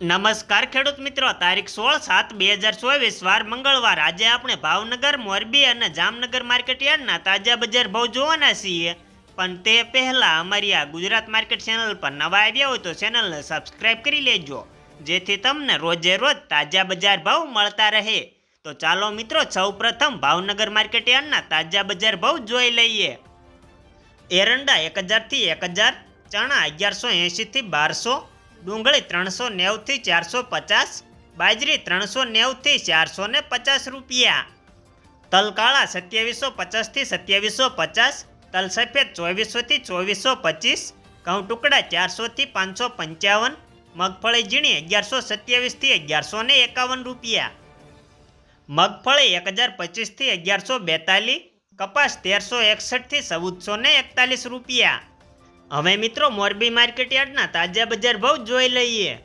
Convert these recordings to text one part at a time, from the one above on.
નમસ્કાર ખેડૂત મિત્રો, તારીખ સોળ સાત બે હજાર ચોવીસ, વાર મંગળવાર. આજે આપણે ભાવનગર, મોરબી અને જામનગર માર્કેટ યાર્ડના તાજા બજાર ભાવ જોવાના છીએ. પણ તે પહેલાં અમારી આ ગુજરાત માર્કેટ ચેનલ પર નવા આવ્યા હોય તો ચેનલને સબસ્ક્રાઇબ કરી લેજો, જેથી તમને રોજે રોજ તાજા બજાર ભાવ મળતા રહે. તો ચાલો મિત્રો, સૌપ્રથમ ભાવનગર માર્કેટ યાર્ડના તાજા બજાર ભાવ જોઈ લઈએ. એરંડા એક હજારથી એક હજાર, ચણા અગિયારસો એંશીથી બારસો ડુંગળી ત્રણસો નેવથી ચારસો પચાસ, બાજરી ત્રણસો નેવથી ચારસો ને પચાસ રૂપિયા. તલકાળા સત્યાવીસો પચાસથી સત્યાવીસો પચાસ, તલસફેદ ચોવીસોથી ચોવીસો પચીસ ઘઉં ટુકડા ચારસોથી પાંચસો પંચાવન, મગફળી ઝીણી અગિયારસો સત્યાવીસથી અગિયારસો ને એકાવન રૂપિયા. મગફળી એક હજાર પચીસથી અગિયારસો બેતાલીસ, કપાસ તેરસો એકસઠથી ચૌદસો ને એકતાલીસ રૂપિયા. હવે મિત્રો, મોરબી માર્કેટ યાર્ડના તાજા બજાર ભાવ જોઈ લઈએ.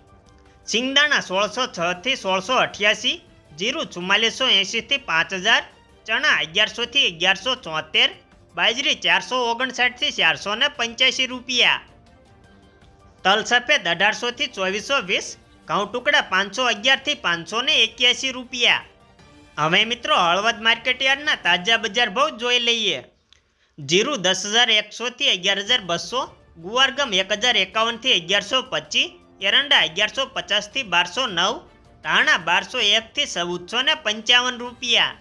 સિંગદાણા સોળસો છથી સોળસો અઠ્યાસી, જીરું ચુમ્માલીસો એંશીથી પાંચ હજાર, ચણા અગિયારસોથી અગિયારસો ચોતેર, બાજરી ચારસો ઓગણસાઠથી ચારસો ને પંચ્યાસી રૂપિયા. તલ સફેદ અઢારસોથી ચોવીસો વીસ, ઘઉં ટુકડા પાંચસો અગિયારથી પાંચસો ને એક્યાસી રૂપિયા. હવે મિત્રો, હળવદ માર્કેટ યાર્ડના તાજા બજાર ભાવ જોઈ લઈએ. જીરું દસ હજાર એકસોથી અગિયાર હજાર બસો, ગુવારગમ એક હજાર એકાવનથી અગિયારસો પચીસ, એરંડા અગિયારસો પચાસથી બારસો નવ, ધાણા બારસો એકથી ચૌદસો ને પંચાવન રૂપિયા.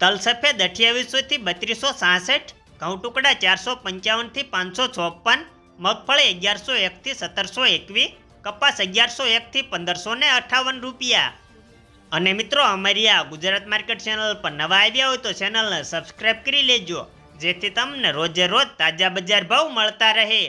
તલસફેદ અઠ્યાવીસોથી બત્રીસો સાસઠ, ઘઉં ટુકડા ચારસો પંચાવનથી પાંચસો ચોપન, મગફળી અગિયારસો એકથી સત્તરસો એકવીસ, કપાસ અગિયારસો એકથી પંદરસો ને અઠાવન રૂપિયા. અને મિત્રો અમારી આ ગુજરાત માર્કેટ ચેનલ પર નવા આવ્યા હોય તો ચેનલને સબસ્ક્રાઈબ કરી લેજો. જેથી તમને રોજે રોજ તાજા બજાર ભાવ મળતા રહે.